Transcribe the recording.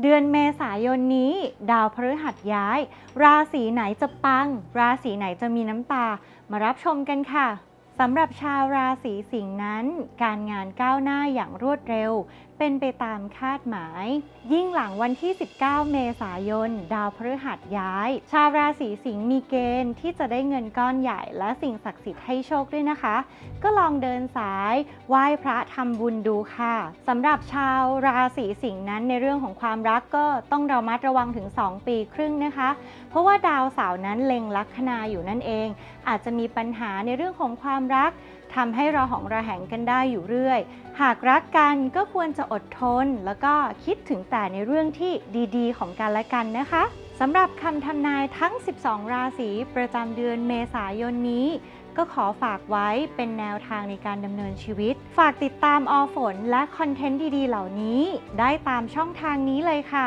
เดือนเมษายนนี้ ดาวพฤหัสย้าย ราศีไหนจะปัง ราศีไหนจะมีน้ำตา มารับชมกันค่ะ สำหรับชาวราศีสิงห์นั้น การงานก้าวหน้าอย่างรวดเร็ว เป็นไปตามคาดหมาย ยิ่งหลังวันที่ 19 เมษายน ดาวพฤหัสย้าย ชาวราศีสิงห์มีเกณฑ์ที่จะได้เงินก้อนใหญ่ และสิ่งศักดิ์สิทธิ์ให้โชคด้วยนะคะ ก็ลองเดินสายไหว้พระทำบุญดูค่ะสำหรับชาวราศีสิงห์นั้นในเรื่องของความรักก็ต้องระมัดระวังถึง 2 ปีครึ่งนะคะ เพราะว่าดาวเสาร์นั้นเล็งลัคนาอยู่นั่นเอง อาจจะมีปัญหาในเรื่องของความรักทำให้เราหองระแหงกันได้อยู่เรื่อย หากรักกันก็ควรจะอดทน แล้วก็คิดถึงแต่ในเรื่องที่ดีๆ ของกันและกันนะคะสำหรับคำทำนายทั้ง 12 ราศีประจำเดือนเมษายนนี้ ก็ขอฝากไว้เป็นแนวทางในการดำเนินชีวิต ฝากติดตามอฝนและคอนเทนต์ดีๆ เหล่านี้ ได้ตามช่องทางนี้เลยค่ะ